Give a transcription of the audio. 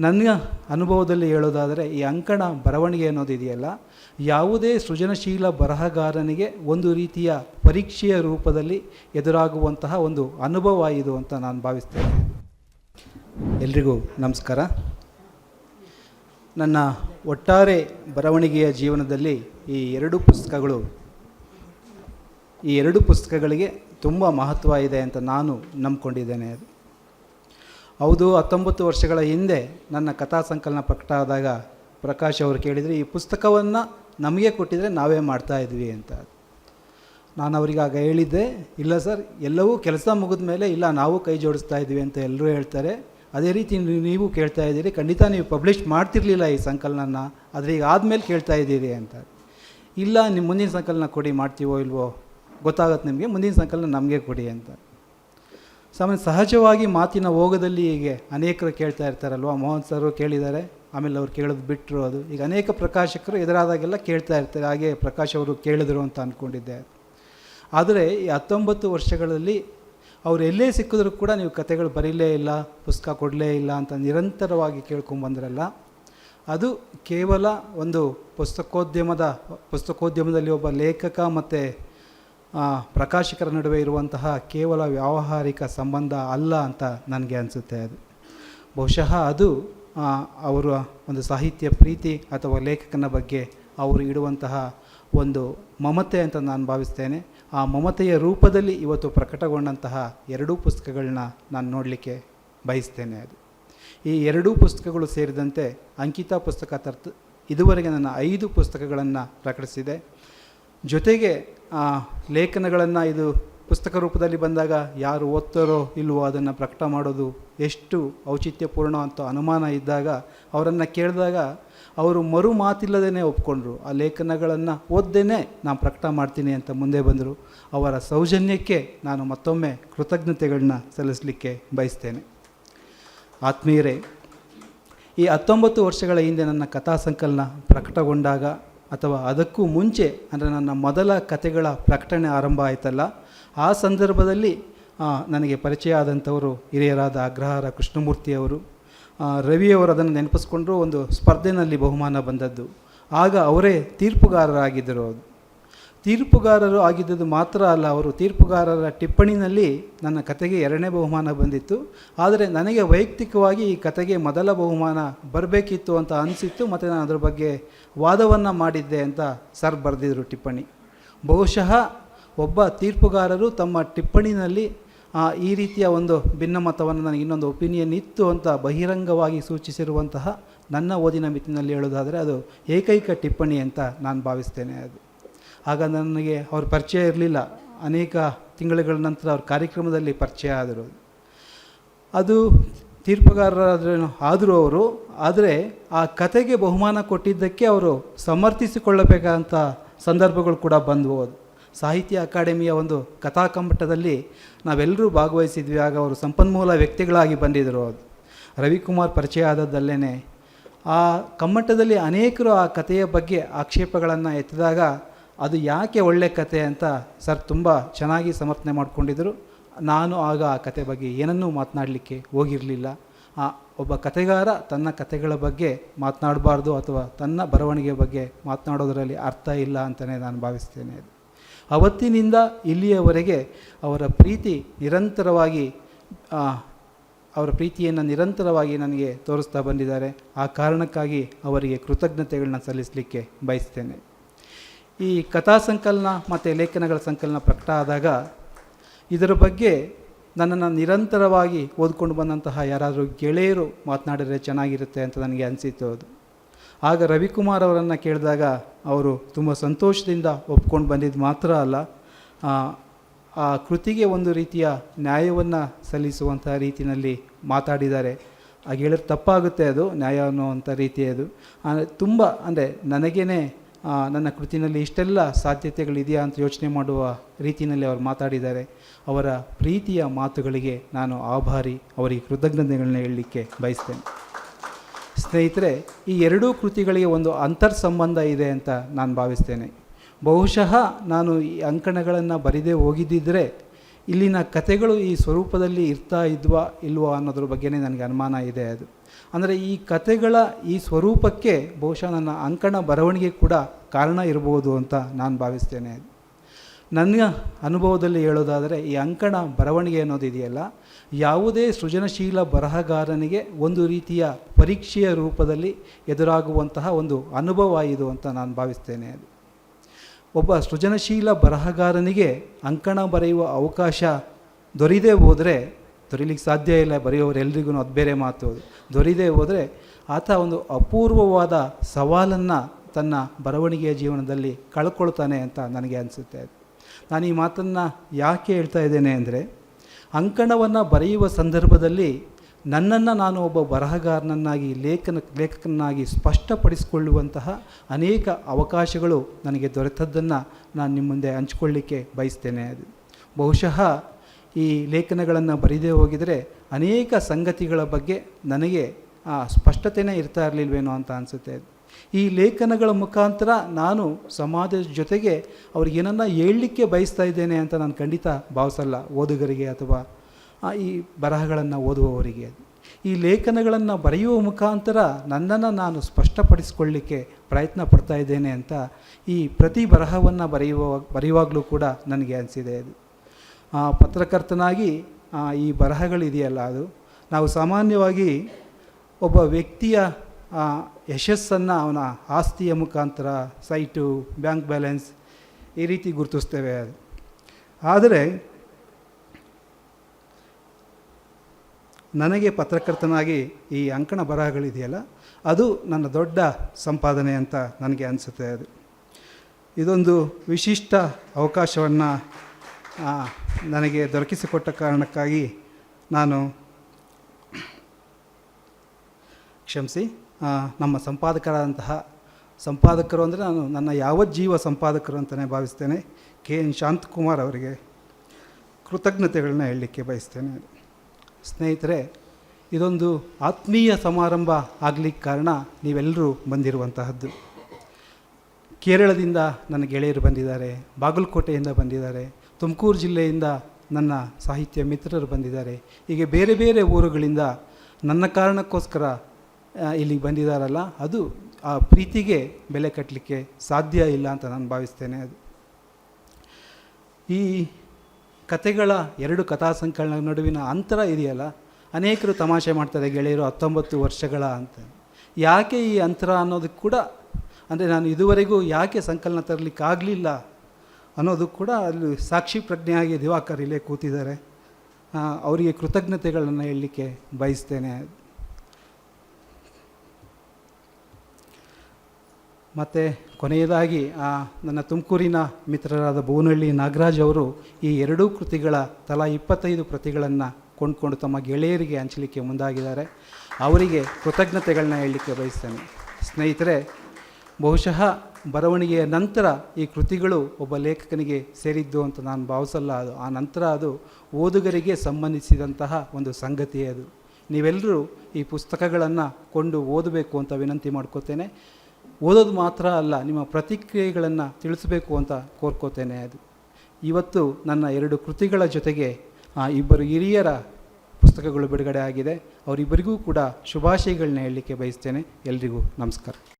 ನನ್ನ ಅನುಭವದಲ್ಲಿ ಹೇಳೋದಾದರೆ, ಈ ಅಂಕಣ ಬರವಣಿಗೆ ಅನ್ನೋದಿದೆಯಲ್ಲ ಯಾವುದೇ ಸೃಜನಶೀಲ ಬರಹಗಾರನಿಗೆ ಒಂದು ರೀತಿಯ ಪರೀಕ್ಷೆಯ ರೂಪದಲ್ಲಿ ಎದುರಾಗುವಂತಹ ಒಂದು ಅನುಭವ ಇದು ಅಂತ ನಾನು ಭಾವಿಸ್ತೇನೆ. ಎಲ್ರಿಗೂ ನಮಸ್ಕಾರ. ನನ್ನ ಒಟ್ಟಾರೆ ಬರವಣಿಗೆಯ ಜೀವನದಲ್ಲಿ ಈ ಎರಡು ಪುಸ್ತಕಗಳು, ಈ ಎರಡು ಪುಸ್ತಕಗಳಿಗೆ ತುಂಬ ಮಹತ್ವ ಇದೆ ಅಂತ ನಾನು ನಂಬ್ಕೊಂಡಿದ್ದೇನೆ. ಅದು ಹೌದು, ಹತ್ತೊಂಬತ್ತು ವರ್ಷಗಳ ಹಿಂದೆ ನನ್ನ ಕಥಾ ಸಂಕಲನ ಪ್ರಕಟ ಆದಾಗ ಪ್ರಕಾಶ್ ಅವರು ಕೇಳಿದರೆ, ಈ ಪುಸ್ತಕವನ್ನು ನಮಗೆ ಕೊಟ್ಟಿದ್ರೆ ನಾವೇ ಮಾಡ್ತಾ ಇದ್ವಿ ಅಂತ. ನಾನು ಅವರಿಗೆ ಆಗ ಹೇಳಿದ್ದೆ, ಇಲ್ಲ ಸರ್, ಎಲ್ಲವೂ ಕೆಲಸ ಮುಗಿದ ಮೇಲೆ, ಇಲ್ಲ, ನಾವು ಕೈ ಜೋಡಿಸ್ತಾ ಇದ್ವಿ ಅಂತ ಎಲ್ಲರೂ ಹೇಳ್ತಾರೆ. ಅದೇ ರೀತಿ ನೀವು- ಕೇಳ್ತಾ ಇದ್ದೀರಿ, ಖಂಡಿತ ನೀವು ಪಬ್ಲಿಷ್ ಮಾಡ್ತಿರ್ಲಿಲ್ಲ ಈ ಸಂಕಲನ ಆದರೆ ಈಗ ಆದಮೇಲೆ ಕೇಳ್ತಾ ಇದ್ದೀರಿ ಅಂತ. ಇಲ್ಲ ನಿಮ್ಮ ಮುಂದಿನ ಸಂಕಲನ ಕೊಡಿ, ಮಾಡ್ತೀವೋ ಇಲ್ವೋ, ಗೊತ್ತಾಗತ್ತೆ ನಿಮಗೆ, ಮುಂದಿನ ಸಂಕಲನ ನಮಗೆ ಕೊಡಿ ಅಂತ. ಸಾಮಾನ್ಯ ಸಹಜವಾಗಿ ಮಾತಿನ ಓಗದಲ್ಲಿ ಹೀಗೆ ಅನೇಕರು ಕೇಳ್ತಾ ಇರ್ತಾರಲ್ವ? ಮೋಹನ್ ಸರ್ ಕೇಳಿದ್ದಾರೆ, ಆಮೇಲೆ ಅವ್ರು ಕೇಳೋದು ಬಿಟ್ಟರು ಅದು. ಈಗ ಅನೇಕ ಪ್ರಕಾಶಕರು ಎದುರಾದಾಗೆಲ್ಲ ಕೇಳ್ತಾ ಇರ್ತಾರೆ, ಹಾಗೆ ಪ್ರಕಾಶ್ ಅವರು ಕೇಳಿದ್ರು ಅಂತ ಅಂದ್ಕೊಂಡಿದ್ದೆ ಆದರೆ ಈ ಹತ್ತೊಂಬತ್ತು ವರ್ಷಗಳಲ್ಲಿ ಅವ್ರು ಎಲ್ಲೇ ಸಿಕ್ಕಿದ್ರು ಕೂಡ ನೀವು ಕತೆಗಳು ಬರೀಲೇ ಇಲ್ಲ, ಪುಸ್ತಕ ಕೊಡಲೇ ಇಲ್ಲ ಅಂತ ನಿರಂತರವಾಗಿ ಕೇಳ್ಕೊಂಬಂದ್ರಲ್ಲ ಅದು ಕೇವಲ ಒಂದು ಪುಸ್ತಕೋದ್ಯಮದ, ಪುಸ್ತಕೋದ್ಯಮದಲ್ಲಿ ಒಬ್ಬ ಲೇಖಕ ಮತ್ತು ಪ್ರಕಾಶಕರ ನಡುವೆ ಇರುವಂತಹ ಕೇವಲ ವ್ಯಾವಹಾರಿಕ ಸಂಬಂಧ ಅಲ್ಲ ಅಂತ ನನಗೆ ಅನಿಸುತ್ತೆ ಅದು. ಬಹುಶಃ ಅದು ಅವರ ಒಂದು ಸಾಹಿತ್ಯ ಪ್ರೀತಿ ಅಥವಾ ಲೇಖಕನ ಬಗ್ಗೆ ಅವರು ಇಡುವಂತಹ ಒಂದು ಮಮತೆ ಅಂತ ನಾನು ಭಾವಿಸ್ತೇನೆ. ಆ ಮಮತೆಯ ರೂಪದಲ್ಲಿ ಇವತ್ತು ಪ್ರಕಟಗೊಂಡಂತಹ ಎರಡೂ ಪುಸ್ತಕಗಳನ್ನ ನಾನು ನೋಡಲಿಕ್ಕೆ ಬಯಸ್ತೇನೆ ಅದು. ಈ ಎರಡೂ ಪುಸ್ತಕಗಳು ಸೇರಿದಂತೆ ಅಂಕಿತಾ ಪುಸ್ತಕ ತರ್ತ, ಇದುವರೆಗೆ ನನ್ನ ಐದು ಪುಸ್ತಕಗಳನ್ನು ಪ್ರಕಟಿಸಿದೆ. ಜೊತೆಗೆ ಆ, ಲೇಖನಗಳನ್ನು ಇದು ಪುಸ್ತಕ ರೂಪದಲ್ಲಿ ಬಂದಾಗ ಯಾರು ಓದ್ತಾರೋ ಇಲ್ವೋ ಅದನ್ನು ಪ್ರಕಟ ಮಾಡೋದು ಎಷ್ಟು ಔಚಿತ್ಯಪೂರ್ಣ ಅಂತ ಅನುಮಾನ ಇದ್ದಾಗ ಅವರನ್ನು ಕೇಳಿದಾಗ ಅವರು ಮರು ಮಾತಿಲ್ಲದೇ ಒಪ್ಕೊಂಡ್ರು. ಆ ಲೇಖನಗಳನ್ನು ಓದ್ದೇನೆ ನಾನು ಪ್ರಕಟ ಮಾಡ್ತೀನಿ ಅಂತ ಮುಂದೆ ಬಂದರು. ಅವರ ಸೌಜನ್ಯಕ್ಕೆ ನಾನು ಮತ್ತೊಮ್ಮೆ ಕೃತಜ್ಞತೆಗಳನ್ನ ಸಲ್ಲಿಸಲಿಕ್ಕೆ ಬಯಸ್ತೇನೆ. ಆತ್ಮೀಯರೇ ಈ ಹತ್ತೊಂಬತ್ತು ವರ್ಷಗಳ ಹಿಂದೆ ನನ್ನ ಕಥಾ ಸಂಕಲನ ಪ್ರಕಟಗೊಂಡಾಗ ಅಥವಾ ಅದಕ್ಕೂ ಮುಂಚೆ, ಅಂದರೆ ನನ್ನ ಮೊದಲ ಕತೆಗಳ ಪ್ರಕಟಣೆ ಆರಂಭ ಆಯಿತಲ್ಲ, ಆ ಸಂದರ್ಭದಲ್ಲಿ ನನಗೆ ಪರಿಚಯ ಆದಂಥವರು ಹಿರಿಯರಾದ ಅಗ್ರಹಾರ ಕೃಷ್ಣಮೂರ್ತಿಯವರು ರವಿಯವರು ಅದನ್ನು ನೆನಪಿಸ್ಕೊಂಡ್ರು ಒಂದು ಸ್ಪರ್ಧೆನಲ್ಲಿ ಬಹುಮಾನ ಬಂದದ್ದು. ಆಗ ಅವರೇ ತೀರ್ಪುಗಾರರಾಗಿದ್ದರು ತೀರ್ಪುಗಾರರು ಆಗಿದ್ದುದು ಮಾತ್ರ ಅಲ್ಲ, ಅವರು ತೀರ್ಪುಗಾರರ ಟಿಪ್ಪಣಿನಲ್ಲಿ ನನ್ನ ಕತೆಗೆ ಎರಡನೇ ಬಹುಮಾನ ಬಂದಿತ್ತು. ಆದರೆ ನನಗೆ ವೈಯಕ್ತಿಕವಾಗಿ ಈ ಕತೆಗೆ ಮೊದಲ ಬಹುಮಾನ ಬರಬೇಕಿತ್ತು ಅಂತ ಅನಿಸಿತ್ತು. ಮತ್ತು ನಾನು ಅದರ ಬಗ್ಗೆ ವಾದವನ್ನು ಮಾಡಿದ್ದೆ ಅಂತ ಸರ್ ಬರೆದಿದ್ರು ಟಿಪ್ಪಣಿ. ಬಹುಶಃ ಒಬ್ಬ ತೀರ್ಪುಗಾರರು ತಮ್ಮ ಟಿಪ್ಪಣಿನಲ್ಲಿ ಈ ರೀತಿಯ ಒಂದು ಭಿನ್ನಮತವನ್ನು ನನಗೆ ಇನ್ನೊಂದು ಒಪಿನಿಯನ್ ಇತ್ತು ಅಂತ ಬಹಿರಂಗವಾಗಿ ಸೂಚಿಸಿರುವಂತಹ ನನ್ನ ಓದಿನ ಮಿತಿನಲ್ಲಿ ಹೇಳೋದಾದರೆ ಅದು ಏಕೈಕ ಟಿಪ್ಪಣಿ ಅಂತ ನಾನು ಭಾವಿಸ್ತೇನೆ ಅದು. ಆಗ ನನಗೆ ಅವ್ರ ಪರಿಚಯ ಇರಲಿಲ್ಲ. ಅನೇಕ ತಿಂಗಳುಗಳ ನಂತರ ಅವ್ರ ಕಾರ್ಯಕ್ರಮದಲ್ಲಿ ಪರಿಚಯ ಆದರು. ಅದು ತೀರ್ಪುಗಾರರಾದ್ರೆ ಆದರೂ ಅವರು. ಆದರೆ ಆ ಕತೆಗೆ ಬಹುಮಾನ ಕೊಟ್ಟಿದ್ದಕ್ಕೆ ಅವರು ಸಮರ್ಥಿಸಿಕೊಳ್ಳಬೇಕಾದಂಥ ಸಂದರ್ಭಗಳು ಕೂಡ ಬಂದವು. ಸಾಹಿತ್ಯ ಅಕಾಡೆಮಿಯ ಒಂದು ಕಥಾ ಕಮ್ಮಟದಲ್ಲಿ ನಾವೆಲ್ಲರೂ ಭಾಗವಹಿಸಿದ್ವಿ. ಆಗ ಅವರು ಸಂಪನ್ಮೂಲ ವ್ಯಕ್ತಿಗಳಾಗಿ ಬಂದಿದ್ದರು ಅದು. ರವಿಕುಮಾರ್ ಪರಿಚಯ ಆದದ್ದಲ್ಲೇ ಆ ಕಮ್ಮಟದಲ್ಲಿ ಅನೇಕರು ಆ ಕಥೆಯ ಬಗ್ಗೆ ಆಕ್ಷೇಪಗಳನ್ನು ಎತ್ತಿದಾಗ ಅದು ಯಾಕೆ ಒಳ್ಳೆ ಕತೆ ಅಂತ ಸರ್ ತುಂಬ ಚೆನ್ನಾಗಿ ಸಮರ್ಥನೆ ಮಾಡಿಕೊಂಡಿದ್ದರು. ನಾನು ಆಗ ಆ ಕತೆ ಬಗ್ಗೆ ಏನನ್ನೂ ಮಾತನಾಡಲಿಕ್ಕೆ ಹೋಗಿರಲಿಲ್ಲ. ಆ, ಒಬ್ಬ ಕತೆಗಾರ ತನ್ನ ಕತೆಗಳ ಬಗ್ಗೆ ಮಾತನಾಡಬಾರ್ದು ಅಥವಾ ತನ್ನ ಬರವಣಿಗೆ ಬಗ್ಗೆ ಮಾತನಾಡೋದರಲ್ಲಿ ಅರ್ಥ ಇಲ್ಲ ಅಂತಲೇ ನಾನು ಭಾವಿಸ್ತೇನೆ. ಅವತ್ತಿನಿಂದ ಇಲ್ಲಿಯವರೆಗೆ ಅವರ ಪ್ರೀತಿ ನಿರಂತರವಾಗಿ ಅವರ ಪ್ರೀತಿಯನ್ನು ನಿರಂತರವಾಗಿ ನನಗೆ ತೋರಿಸ್ತಾ ಬಂದಿದ್ದಾರೆ. ಆ ಕಾರಣಕ್ಕಾಗಿ ಅವರಿಗೆ ಕೃತಜ್ಞತೆಗಳನ್ನ ಸಲ್ಲಿಸಲಿಕ್ಕೆ ಬಯಸ್ತೇನೆ. ಈ ಕಥಾ ಸಂಕಲನ ಮತ್ತು ಲೇಖನಗಳ ಸಂಕಲನ ಪ್ರಕಟ ಆದಾಗ ಇದರ ಬಗ್ಗೆ ನನ್ನನ್ನು ನಿರಂತರವಾಗಿ ಓದ್ಕೊಂಡು ಬಂದಂತಹ ಯಾರಾದರೂ ಗೆಳೆಯರು ಮಾತನಾಡಿದರೆ ಚೆನ್ನಾಗಿರುತ್ತೆ ಅಂತ ನನಗೆ ಅನಿಸಿತ್ತು ಅದು. ಆಗ ರವಿಕುಮಾರ್ ಅವರನ್ನು ಕೇಳಿದಾಗ ಅವರು ತುಂಬ ಸಂತೋಷದಿಂದ ಒಪ್ಕೊಂಡು ಬಂದಿದ್ದು ಮಾತ್ರ ಅಲ್ಲ ಆ, ಕೃತಿಗೆ ಒಂದು ರೀತಿಯ ನ್ಯಾಯವನ್ನು ಸಲ್ಲಿಸುವಂಥ ರೀತಿಯಲ್ಲಿ ಮಾತಾಡಿದ್ದಾರೆ. ಆ ಗೆಳೆಯರು ತಪ್ಪಾಗುತ್ತೆ ಅದು ನ್ಯಾಯ ಅನ್ನುವಂಥ ರೀತಿ ಅದು. ತುಂಬ ಅಂದರೆ ನನಗೇ ನನ್ನ ಕೃತಿನಲ್ಲಿ ಇಷ್ಟೆಲ್ಲ ಸಾಧ್ಯತೆಗಳಿದೆಯಾ ಅಂತ ಯೋಚನೆ ಮಾಡುವ ರೀತಿಯಲ್ಲಿ ಅವರು ಮಾತಾಡಿದ್ದಾರೆ. ಅವರ ಪ್ರೀತಿಯ ಮಾತುಗಳಿಗೆ ನಾನು ಆಭಾರಿ ಅವರಿಗೆ ಕೃತಜ್ಞತೆಗಳನ್ನ ಹೇಳಲಿಕ್ಕೆ ಬಯಸ್ತೇನೆ. ಸ್ನೇಹಿತರೆ, ಈ ಎರಡೂ ಕೃತಿಗಳಿಗೆ ಒಂದು ಅಂತರ್ ಸಂಬಂಧ ಇದೆ ಅಂತ ನಾನು ಭಾವಿಸ್ತೇನೆ. ಬಹುಶಃ ನಾನು ಈ ಅಂಕಣಗಳನ್ನು ಬರಿದೇ ಹೋಗಿದ್ದಿದ್ದರೆ ಇಲ್ಲಿನ ಕಥೆಗಳು ಈ ಸ್ವರೂಪದಲ್ಲಿ ಇರ್ತಾ ಇದ್ವಾ ಇಲ್ವಾ ಅನ್ನೋದ್ರ ಬಗ್ಗೆನೇ ನನಗೆ ಅನುಮಾನ ಇದೆ ಅದು. ಅಂದರೆ ಈ ಕತೆಗಳ ಈ ಸ್ವರೂಪಕ್ಕೆ ಬಹುಶಃ ನನ್ನ ಅಂಕಣ ಬರವಣಿಗೆ ಕೂಡ ಕಾರಣ ಇರಬಹುದು ಅಂತ ನಾನು ಭಾವಿಸ್ತೇನೆ. ನನ್ನ ಅನುಭವದಲ್ಲಿ ಹೇಳೋದಾದರೆ ಈ ಅಂಕಣ ಬರವಣಿಗೆ ಅನ್ನೋದಿದೆಯಲ್ಲ ಯಾವುದೇ ಸೃಜನಶೀಲ ಬರಹಗಾರನಿಗೆ ಒಂದು ರೀತಿಯ ಪರೀಕ್ಷೆಯ ರೂಪದಲ್ಲಿ ಎದುರಾಗುವಂತಹ ಒಂದು ಅನುಭವ ಇದು ಅಂತ ನಾನು ಭಾವಿಸ್ತೇನೆ. ಅದು ಒಬ್ಬ ಸೃಜನಶೀಲ ಬರಹಗಾರನಿಗೆ ಅಂಕಣ ಬರೆಯುವ ಅವಕಾಶ ದೊರೆಯದೇ ಹೋದರೆ ದೊರೀಲಿಕ್ಕೆ ಸಾಧ್ಯ ಇಲ್ಲ ಬರೆಯೋರೆಲ್ರಿಗೂ ಅದು ಬೇರೆ ಮಾತು ಅದು. ದೊರೀದೇ ಹೋದರೆ ಆತ ಒಂದು ಅಪೂರ್ವವಾದ ಸವಾಲನ್ನು ತನ್ನ ಬರವಣಿಗೆಯ ಜೀವನದಲ್ಲಿ ಕಳ್ಕೊಳ್ತಾನೆ ಅಂತ ನನಗೆ ಅನಿಸುತ್ತೆ ನಾನು ಈ ಮಾತನ್ನು ಯಾಕೆ ಹೇಳ್ತಾ ಇದ್ದೇನೆ ಅಂದರೆ, ಅಂಕಣವನ್ನು ಬರೆಯುವ ಸಂದರ್ಭದಲ್ಲಿ ನನ್ನನ್ನು ನಾನು ಒಬ್ಬ ಬರಹಗಾರನನ್ನಾಗಿ, ಲೇಖನ ಲೇಖಕನಾಗಿ ಸ್ಪಷ್ಟಪಡಿಸಿಕೊಳ್ಳುವಂತಹ ಅನೇಕ ಅವಕಾಶಗಳು ನನಗೆ ದೊರೆತದ್ದನ್ನು ನಾನು ನಿಮ್ಮ ಮುಂದೆ ಹಂಚ್ಕೊಳ್ಳಿಕ್ಕೆ ಬಯಸ್ತೇನೆ ಅದು. ಬಹುಶಃ ಈ ಲೇಖನಗಳನ್ನು ಬರೀದೇ ಹೋಗಿದರೆ ಅನೇಕ ಸಂಗತಿಗಳ ಬಗ್ಗೆ ನನಗೆ ಆ ಸ್ಪಷ್ಟತೆಯೇ ಇರ್ತಾ ಇರಲಿಲ್ವೇನೋ ಅಂತ ಅನಿಸುತ್ತೆ. ಈ ಲೇಖನಗಳ ಮುಖಾಂತರ ನಾನು ಸಮಾಜದ ಜೊತೆಗೆ ಅವ್ರಿಗೇನನ್ನ ಹೇಳಲಿಕ್ಕೆ ಬಯಸ್ತಾ ಇದ್ದೇನೆ ಅಂತ ನಾನು ಖಂಡಿತ ಭಾವಿಸಲ್ಲ, ಓದುಗರಿಗೆ ಅಥವಾ ಈ ಬರಹಗಳನ್ನು ಓದುವವರಿಗೆ. ಈ ಲೇಖನಗಳನ್ನು ಬರೆಯುವ ಮುಖಾಂತರ ನನ್ನನ್ನು ನಾನು ಸ್ಪಷ್ಟಪಡಿಸಿಕೊಳ್ಳಿಕ್ಕೆ ಪ್ರಯತ್ನ ಪಡ್ತಾ ಇದ್ದೇನೆ ಅಂತ ಈ ಪ್ರತಿ ಬರಹವನ್ನು ಬರೆಯುವ, ಬರೆಯುವಾಗಲೂ ಕೂಡ ನನಗೆ ಅನಿಸಿದೆ ಅದು. ಪತ್ರಕರ್ತನಾಗಿ ಈ ಬರಹಗಳಿದೆಯಲ್ಲ ಅದು. ನಾವು ಸಾಮಾನ್ಯವಾಗಿ ಒಬ್ಬ ವ್ಯಕ್ತಿಯ ಯಶಸ್ಸನ್ನು ಅವನ ಆಸ್ತಿಯ ಮುಖಾಂತರ, ಸೈಟು, ಬ್ಯಾಂಕ್ ಬ್ಯಾಲೆನ್ಸ್ ಈ ರೀತಿ ಗುರುತಿಸ್ತೇವೆ ಅದು. ಆದರೆ ನನಗೆ ಪತ್ರಕರ್ತನಾಗಿ ಈ ಅಂಕಣ ಬರಹಗಳಿದೆಯಲ್ಲ, ಅದು ನನ್ನ ದೊಡ್ಡ ಸಂಪಾದನೆ ಅಂತ ನನಗೆ ಅನಿಸುತ್ತೆ ಅದು. ಇದೊಂದು ವಿಶಿಷ್ಟ ಅವಕಾಶವನ್ನು ನನಗೆ ದೊರಕಿಸಿಕೊಟ್ಟ ಕಾರಣಕ್ಕಾಗಿ ನಾನು ಕ್ಷಮಿಸಿ ನಮ್ಮ ಸಂಪಾದಕರಾದಂತಹ ಸಂಪಾದಕರು ಅಂದರೆ ನಾನು ನನ್ನ ಯಾವ ಜೀವ ಸಂಪಾದಕರು ಅಂತಲೇ ಭಾವಿಸ್ತೇನೆ. ಕೆ ಎನ್ ಶಾಂತಕುಮಾರ್ ಅವರಿಗೆ ಕೃತಜ್ಞತೆಗಳನ್ನ ಹೇಳಲಿಕ್ಕೆ ಬಯಸ್ತೇನೆ. ಸ್ನೇಹಿತರೆ, ಇದೊಂದು ಆತ್ಮೀಯ ಸಮಾರಂಭ ಆಗಲಿಕ್ಕೆ ಕಾರಣ ನೀವೆಲ್ಲರೂ ಬಂದಿರುವಂತಹದ್ದು. ಕೇರಳದಿಂದ ನನ್ನ ಗೆಳೆಯರು ಬಂದಿದ್ದಾರೆ, ಬಾಗಲಕೋಟೆಯಿಂದ ಬಂದಿದ್ದಾರೆ. ತುಮಕೂರು ಜಿಲ್ಲೆಯಿಂದ ನನ್ನ ಸಾಹಿತ್ಯ ಮಿತ್ರರು ಬಂದಿದ್ದಾರೆ. ಹೀಗೆ ಬೇರೆ ಬೇರೆ ಊರುಗಳಿಂದ ನನ್ನ ಕಾರಣಕ್ಕೋಸ್ಕರ ಇಲ್ಲಿಗೆ ಬಂದಿದ್ದಾರಲ್ಲ, ಅದು ಆ ಪ್ರೀತಿಗೆ ಬೆಲೆ ಕಟ್ಟಲಿಕ್ಕೆ ಸಾಧ್ಯ ಇಲ್ಲ ಅಂತ ನಾನು ಭಾವಿಸ್ತೇನೆ ಅದು. ಈ ಕತೆಗಳ ಎರಡು ಕಥಾ ಸಂಕಲನ ನಡುವಿನ ಅಂತರ ಇದೆಯಲ್ಲ, ಅನೇಕರು ತಮಾಷೆ ಮಾಡ್ತಾರೆ ಗೆಳೆಯರು ಹತ್ತೊಂಬತ್ತು ವರ್ಷಗಳ ಅಂತ. ಯಾಕೆ ಈ ಅಂತರ ಅನ್ನೋದಕ್ಕೆ ಕೂಡ, ಅಂದರೆ ನಾನು ಇದುವರೆಗೂ ಯಾಕೆ ಸಂಕಲನ ತರಲಿಕ್ಕಾಗಲಿಲ್ಲ? ಅನ್ನೋದು ಕೂಡ ಅಲ್ಲಿ ಸಾಕ್ಷಿ ಪ್ರಜ್ಞೆಯಾಗಿ ದಿವಾಕರ್ ಇಲ್ಲೇ ಕೂತಿದ್ದಾರೆ. ಅವರಿಗೆ ಕೃತಜ್ಞತೆಗಳನ್ನು ಹೇಳಲಿಕ್ಕೆ ಬಯಸ್ತೇನೆ. ಮತ್ತು ಕೊನೆಯದಾಗಿ ನನ್ನ ತುಮಕೂರಿನ ಮಿತ್ರರಾದ ಭುವನಹಳ್ಳಿ ನಾಗರಾಜ್ ಅವರು ಈ ಎರಡೂ ಕೃತಿಗಳ ತಲಾ ಇಪ್ಪತ್ತೈದು ಪ್ರತಿಗಳನ್ನು ಕೊಂಡ್ಕೊಂಡು ತಮ್ಮ ಗೆಳೆಯರಿಗೆ ಹಂಚಲಿಕ್ಕೆ ಮುಂದಾಗಿದ್ದಾರೆ. ಅವರಿಗೆ ಕೃತಜ್ಞತೆಗಳನ್ನ ಹೇಳಲಿಕ್ಕೆ ಬಯಸ್ತೇನೆ. ಸ್ನೇಹಿತರೆ, ಬಹುಶಃ ಬರವಣಿಗೆಯ ನಂತರ ಈ ಕೃತಿಗಳು ಒಬ್ಬ ಲೇಖಕನಿಗೆ ಸೇರಿದ್ದು ಅಂತ ನಾನು ಭಾವಿಸಲ್ಲ. ಅದು ಆ ನಂತರ ಅದು ಓದುಗರಿಗೆ ಸಂಬಂಧಿಸಿದಂತಹ ಒಂದು ಸಂಗತಿ ಅದು. ನೀವೆಲ್ಲರೂ ಈ ಪುಸ್ತಕಗಳನ್ನು ಕೊಂಡು ಓದಬೇಕು ಅಂತ ವಿನಂತಿ ಮಾಡ್ಕೋತೇನೆ. ಓದೋದು ಮಾತ್ರ ಅಲ್ಲ, ನಿಮ್ಮ ಪ್ರತಿಕ್ರಿಯೆಗಳನ್ನು ತಿಳಿಸಬೇಕು ಅಂತ ಕೋರ್ಕೋತೇನೆ ಅದು. ಇವತ್ತು ನನ್ನ ಎರಡು ಕೃತಿಗಳ ಜೊತೆಗೆ ಇಬ್ಬರು ಹಿರಿಯರ ಪುಸ್ತಕಗಳು ಬಿಡುಗಡೆ ಆಗಿದೆ. ಅವರಿಬ್ಬರಿಗೂ ಕೂಡ ಶುಭಾಶಯಗಳನ್ನ ಹೇಳಲಿಕ್ಕೆ ಬಯಸ್ತೇನೆ. ಎಲ್ರಿಗೂ ನಮಸ್ಕಾರ.